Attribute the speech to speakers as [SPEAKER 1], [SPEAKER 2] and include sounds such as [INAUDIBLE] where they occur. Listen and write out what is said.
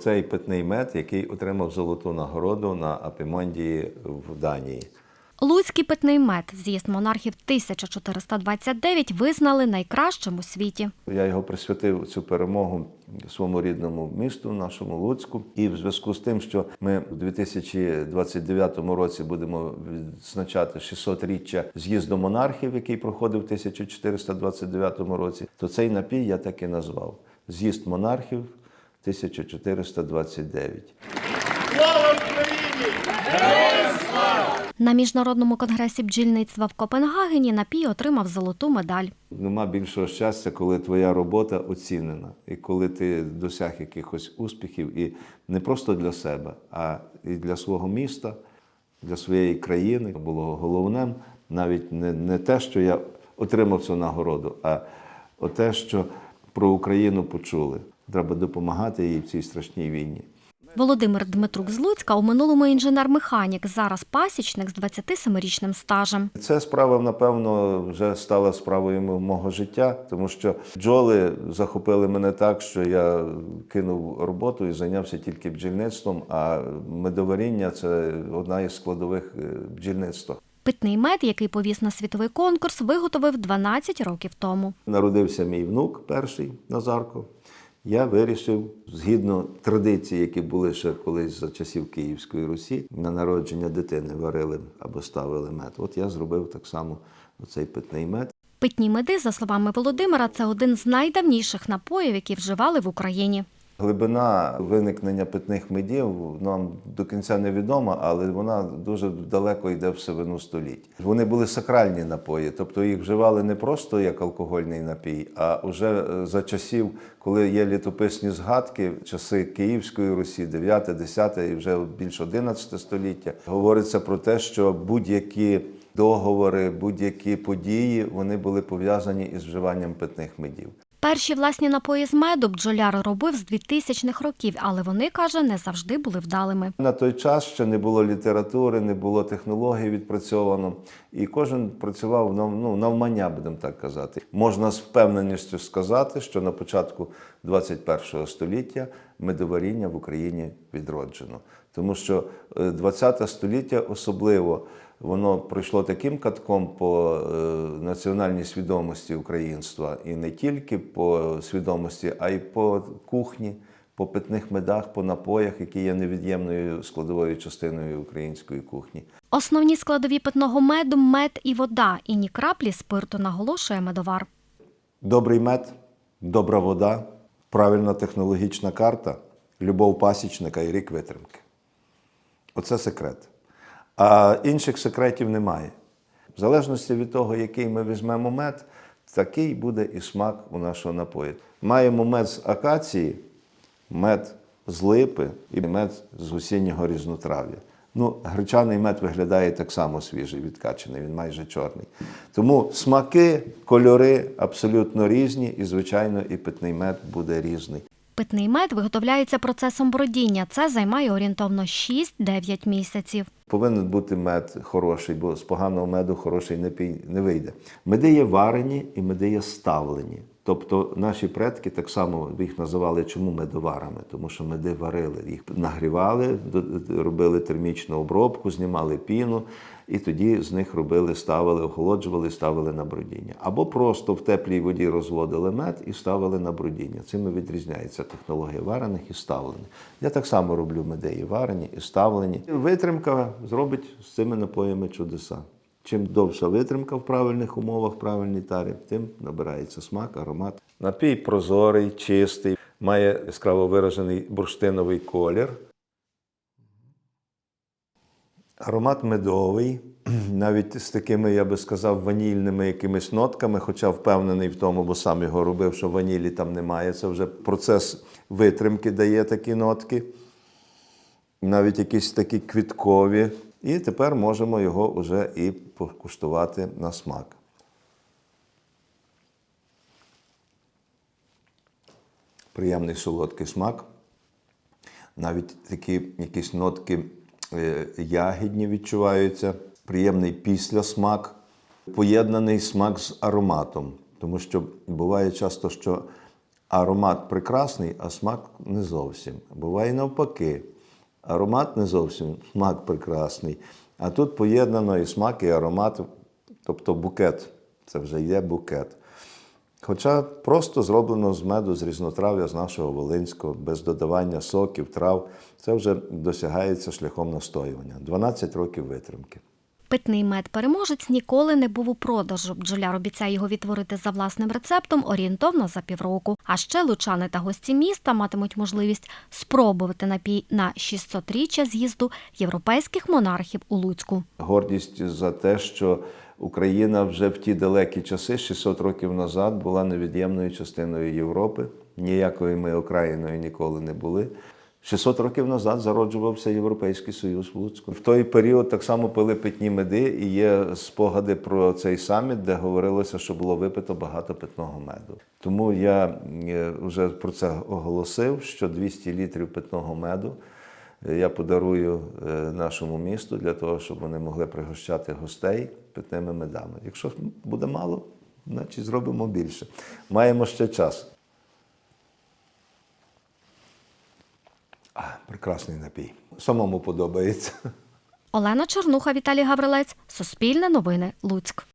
[SPEAKER 1] Цей питний мед, який отримав золоту нагороду на Апімондії в Данії.
[SPEAKER 2] Луцький питний мед, з'їзд монархів 1429, визнали найкращим у світі.
[SPEAKER 1] Я його присвятив цю перемогу своєму рідному місту, нашому Луцьку. І в зв'язку з тим, що ми у 2029 році будемо відзначати 600-річчя з'їзду монархів, який проходив в 1429 році, то цей напій я так і назвав З'їзд монархів 1429.
[SPEAKER 2] На міжнародному конгресі бджільництва в Копенгагені напій отримав золоту медаль.
[SPEAKER 1] Нема більшого щастя, коли твоя робота оцінена, і коли ти досяг якихось успіхів, і не просто для себе, а і для свого міста, для своєї країни. Було головним навіть не, не те, що я отримав цю нагороду, а те, що про Україну почули. Треба допомагати їй в цій страшній війні.
[SPEAKER 2] Володимир Дмитрук з Луцька у минулому інженер-механік, зараз пасічник з 27-річним стажем.
[SPEAKER 1] Ця справа, напевно, вже стала справою мо- мого життя, тому що бджоли захопили мене так, що я кинув роботу і зайнявся тільки бджільництвом, а медоваріння це одна із складових е, бджільництва.
[SPEAKER 2] Питний мед, який повіз на світовий конкурс, виготовив 12 років тому.
[SPEAKER 1] Народився мій внук перший Назарко. Я вирішив, згідно традицій, які були ще колись за часів Київської Русі, на народження дитини варили або ставили мед. От я зробив так само оцей питний мед.
[SPEAKER 2] Питні меди, за словами Володимира, це один з найдавніших напоїв, які вживали в Україні.
[SPEAKER 1] Глибина виникнення питних медів нам до кінця невідома, але вона дуже далеко йде в сивину століть. Вони були сакральні напої, тобто їх вживали не просто як алкогольний напій, а вже е, за часів, коли є літописні згадки, часи Київської Русі, 9, 10 і вже більш 11 століття. Говориться про те, що будь-які договори, будь-які події вони були пов'язані із вживанням питних медів.
[SPEAKER 2] Перші власні напої з меду бджоляр робив з 2000-х років, але вони, каже, не завжди були вдалими.
[SPEAKER 1] На той час ще не було літератури, не було технологій відпрацьовано, і кожен працював ну, навмання, будемо так казати. Можна з впевненістю сказати, що на початку 21 століття медоваріння в Україні відроджено. Тому що е, 20 століття особливо воно пройшло таким катком по е, національній свідомості українства, і не тільки по свідомості, а й по кухні по питних медах, по напоях, які є невід'ємною складовою частиною української кухні.
[SPEAKER 2] Основні складові питного меду мед і вода, і ні краплі спирту, наголошує медовар.
[SPEAKER 1] Добрий мед, добра вода, правильна технологічна карта, любов пасічника і рік витримки. Оце секрет. А інших секретів немає. В залежності від того, який ми візьмемо мед, такий буде і смак у нашого напою. Маємо мед з акації, мед з липи і мед з осіннього різнотрав'я. Ну, гречаний мед виглядає так само свіжий, відкачений, він майже чорний. Тому смаки, кольори абсолютно різні, і, звичайно, і питний мед буде різний.
[SPEAKER 2] Питний мед виготовляється процесом бродіння. Це займає орієнтовно 6-9 місяців.
[SPEAKER 1] Повинен бути мед хороший, бо з поганого меду хороший напій не вийде. Меди є варені і меди є ставлені. Тобто наші предки так само їх називали чому медоварами, тому що меди варили, їх нагрівали, робили термічну обробку, знімали піну, і тоді з них робили, ставили, охолоджували, ставили на бродіння. Або просто в теплій воді розводили мед і ставили на бродіння. Цим і відрізняється технологія варених і ставлених. Я так само роблю меди і варені, і ставлені. Витримка зробить з цими напоями чудеса. Чим довша витримка в правильних умовах, в правильній тарі, тим набирається смак, аромат. Напій прозорий, чистий, має яскраво виражений бурштиновий колір. Аромат медовий, [CLEARS THROAT] навіть з такими, я би сказав, ванільними якимись нотками, хоча впевнений в тому, бо сам його робив, що ванілі там немає. Це вже процес витримки дає такі нотки, навіть якісь такі квіткові. І тепер можемо його вже і покуштувати на смак. Приємний солодкий смак. Навіть такі якісь нотки ягідні відчуваються, приємний післясмак, поєднаний смак з ароматом. Тому що буває часто, що Аромат прекрасний, а смак не зовсім. Буває навпаки. Аромат не зовсім, смак прекрасний. А тут поєднано і смак, і аромат, тобто букет. Це вже є букет. Хоча просто зроблено з меду з різнотрав'я з нашого Волинського, без додавання соків, трав, це вже досягається шляхом настоювання. 12 років витримки.
[SPEAKER 2] Питний мед переможець ніколи не був у продажу. Бджоляр обіцяє його відтворити за власним рецептом орієнтовно за півроку. А ще лучани та гості міста матимуть можливість спробувати напій на 600-річчя з'їзду європейських монархів у Луцьку.
[SPEAKER 1] Гордість за те, що Україна вже в ті далекі часи, 600 років назад, була невід'ємною частиною Європи. Ніякою ми окраїною ніколи не були. 600 років назад зароджувався Європейський Союз в Луцьку. В той період так само пили питні меди, і є спогади про цей саміт, де говорилося, що було випито багато питного меду. Тому я е, вже про це оголосив, що 200 літрів питного меду я подарую е, нашому місту для того, щоб вони могли пригощати гостей питними медами. Якщо буде мало, значить зробимо більше. Маємо ще час. А, прекрасний напій. Самому подобається.
[SPEAKER 2] Олена Чернуха, Віталій Гаврилець, Суспільне новини, Луцьк.